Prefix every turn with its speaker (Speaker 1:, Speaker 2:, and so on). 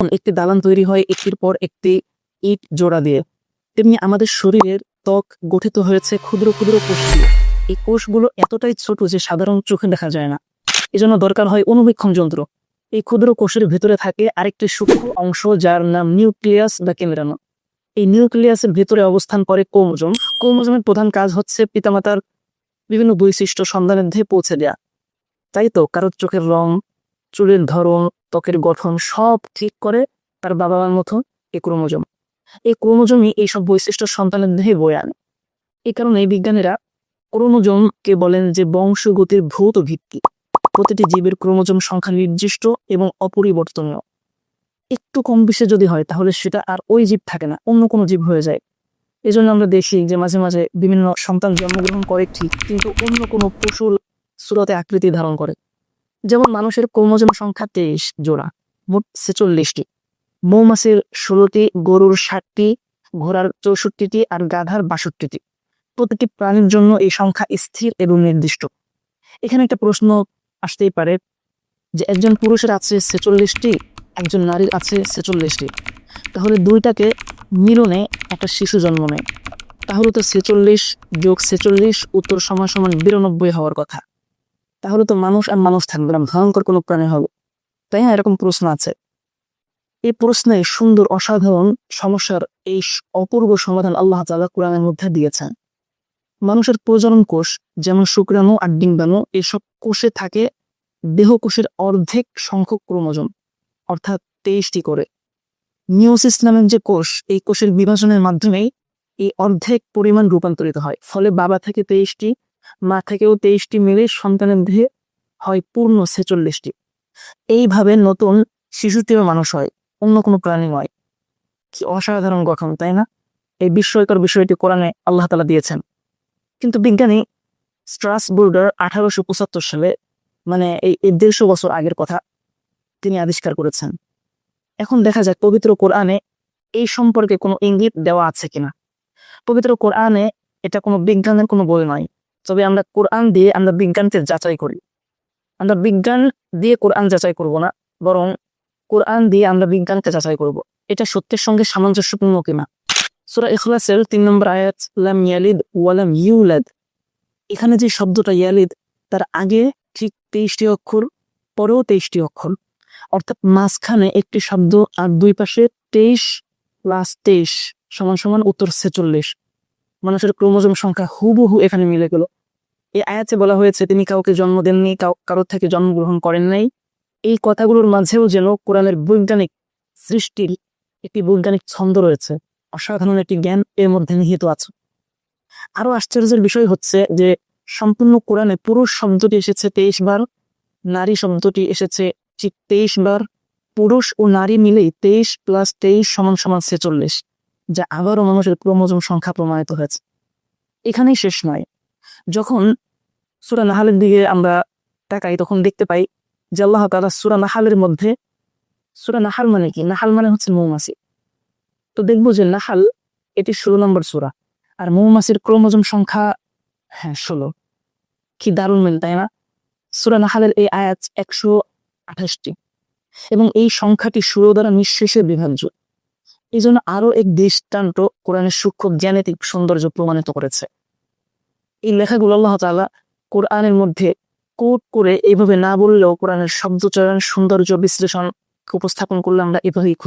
Speaker 1: একটি দালান তৈরি হয়, একটির পর একটি ইট জোড়া দিয়ে, তেমনি আমাদের শরীরের ত্বক গঠিত হয়েছে ক্ষুদ্র ক্ষুদ্র কোষ দিয়ে। এই কোষগুলো এতটাই ছোট যে সাধারণ চোখে দেখা যায় না। এজন্য দরকার হয় অনুবীক্ষণ যন্ত্র। এই ক্ষুদ্র কোষের ভেতরে থাকে আরেকটি সূক্ষ্ম অংশ যার নাম নিউক্লিয়াস বা কেমেরানো এই নিউক্লিয়াসের ভেতরে অবস্থান করে ক্রোমোজোম। ক্রোমোজোমের প্রধান কাজ হচ্ছে পিতামাতার বিভিন্ন বৈশিষ্ট্য সন্ধানের পৌঁছে দেয়া। তাই তো? কারোর চোখের রং চুলের ধরন, ত্বকের গঠন সব ঠিক করে তার বাবা মার মতো এই ক্রোমোজোম। এই ক্রোমোজোমই এইসব বৈশিষ্ট্য সন্তানের দেহে বয়ে আনে। এই কারণে বিজ্ঞানীরা ক্রোমোজোমকে বলেন যে বংশগতির ভৌত ভিত্তি। প্রতিটি জীবের ক্রোমোজোম সংখ্যা নির্দিষ্ট এবং অপরিবর্তনীয়। একটু কম বেশি যদি হয়, তাহলে সেটা আর ওই জীব থাকে না, অন্য কোনো জীব হয়ে যায়। এই জন্য আমরা দেখি যে মাঝে মাঝে বিভিন্ন সন্তান জন্মগ্রহণ করে ঠিক, কিন্তু অন্য কোনো পশুর সুরতে আকৃতি ধারণ করে। যেমন মানুষের ক্রোমোজোম সংখ্যা তেইশ জোড়া, মোট ছেচল্লিশটি। মৌমাছির ষোলোটি, গরুর ষাটটি, ঘোড়ার চৌষট্টিটি আর গাধার বাষট্টিটি। প্রতিটি প্রাণীর জন্য এই সংখ্যা স্থির এবং নির্দিষ্ট। এখানে একটা প্রশ্ন আসতেই পারে যে একজন পুরুষের আছে ছেচল্লিশটি, একজন নারীর আছে ছেচল্লিশটি। তাহলে দুইটাকে মিলনে একটা শিশু জন্ম নেয়। তাহলে তো ছেচল্লিশ যোগ ছেচল্লিশ উত্তর সমান সমান বিরানব্বই হওয়ার কথা। তাহলে তো মানুষ আর মানুষ থাকবে না, ভয়ঙ্কর কোনো প্রাণী হবে। তাই না? এরকম প্রশ্ন আছে। এই প্রশ্নে সুন্দর, অসাধারণ সমস্যার এই অপূর্ব সমাধান আল্লাহ তাআলা কোরআনের মধ্যে দিয়েছেন। মানুষের প্রজনন কোষ, যেমন শুক্রাণু আর ডিম্বাণু, এসব কোষে থাকে দেহকোষের অর্ধেক সংখ্যক ক্রোমোজোম, অর্থাৎ তেইশটি করে। মিওসিস নামের যে কোষ, এই কোষের বিভাজনের মাধ্যমেই এই অর্ধেক পরিমাণ রূপান্তরিত হয়। ফলে বাবা থেকে তেইশটি মা থেকেও তেইশটি মিলে সন্তানের দেহে হয় পূর্ণ ছেচল্লিশটি। এইভাবে নতুন শিশুটিও মানুষ হয়, অন্য কোনো প্রাণী নয়। কি অসাধারণ গঠন, তাই না? এই বিস্ময়কর বিষয়টি কোরআনে আল্লাহ তালা দিয়েছেন। কিন্তু বিজ্ঞানী স্ট্রাসবুর্গার আঠারোশো পঁচাত্তর সালে মানে এই দেড়শো বছর আগের কথা তিনি আবিষ্কার করেছেন। এখন দেখা যায় পবিত্র কোরআনে এই সম্পর্কে কোনো ইঙ্গিত দেওয়া আছে কিনা। পবিত্র কোরআনে এটা কোনো বিজ্ঞানের কোনো বই নয়। তবে আমরা কোরআন দিয়ে আমরা বিজ্ঞানকে যাচাই করি। আমরা বিজ্ঞান দিয়ে কোরআন যাচাই করব না, বরং কোরআন দিয়ে আমরা বিজ্ঞানকে যাচাই করব। এটা সত্যের সঙ্গে সামঞ্জস্যপূর্ণ কিনা? সূরা ইখলাসের তিন নম্বর আয়াত, লাম ইয়ালিদ ওয়ালাম ইউলাদ। এখানে যে শব্দটা ইয়ালিদ, তার আগে ঠিক তেইশটি অক্ষর, পরেও তেইশটি অক্ষর। অর্থাৎ মাঝখানে একটি শব্দ আর দুই পাশে তেইশ প্লাস তেইশ সমান সমান উত্তর ছেচল্লিশ। মানুষের ক্রোমোজোম সংখ্যা হুবহু এখানে মিলে গেল। এই আয়াতে বলা হয়েছে, তিনি কাউকে জন্ম দেননি কারোর থেকে জন্মগ্রহণ করেন নাই। এই কথাগুলোর মাঝেও যেন কোরআনের বৈজ্ঞানিক সৃষ্টির একটি বৈজ্ঞানিক ছন্দ রয়েছে, অসাধারণ একটি জ্ঞান এর মধ্যে নিহিত আছে। আরও আশ্চর্যের বিষয় হচ্ছে যে, সম্পূর্ণ কোরআনে পুরুষ শব্দটি এসেছে তেইশ বার, নারী শব্দটি এসেছে ঠিক তেইশ বার, পুরুষ ও নারী মিলেই তেইশ প্লাস তেইশ সমান সমান ছেচল্লিশ, যা আবারও মানুষের ক্রোমোজোম সংখ্যা প্রমাণিত হয়েছে। এখানেই শেষ নয়। যখন সুরা নাহালের দিকে আমরা তাকাই, তখন দেখতে পাই যে আল্লাহ তালা সুরা নাহালের মধ্যে, সুরা নাহাল মানে কি? নাহাল মানে হচ্ছে মৌমাছি। তো দেখব যে নাহাল, এটি ষোলো নম্বর সুরা। আর মৌমাছির ক্রোমোজোম সংখ্যা হ্যাঁ ষোলো। কি দারুণ মিল, তাই না? সুরা নাহালের এই আয়াত একশো আঠাশটি। এবং এই সংখ্যাটি ষোলো দ্বারা নিঃশেষে বিভাজ্য। এই জন্য আরও এক দৃষ্টান্ত কোরআনের সূক্ষ্ম জ্ঞানেতিক সৌন্দর্য প্রমাণিত করেছে। এই লেখাগুলো আল্লাহ তালা কোরআনের মধ্যে কোট করে এইভাবে না বললেও কোরআনের শব্দচয়ন, সৌন্দর্য বিশ্লেষণ উপস্থাপন করলে আমরা এভাবেই খুঁজি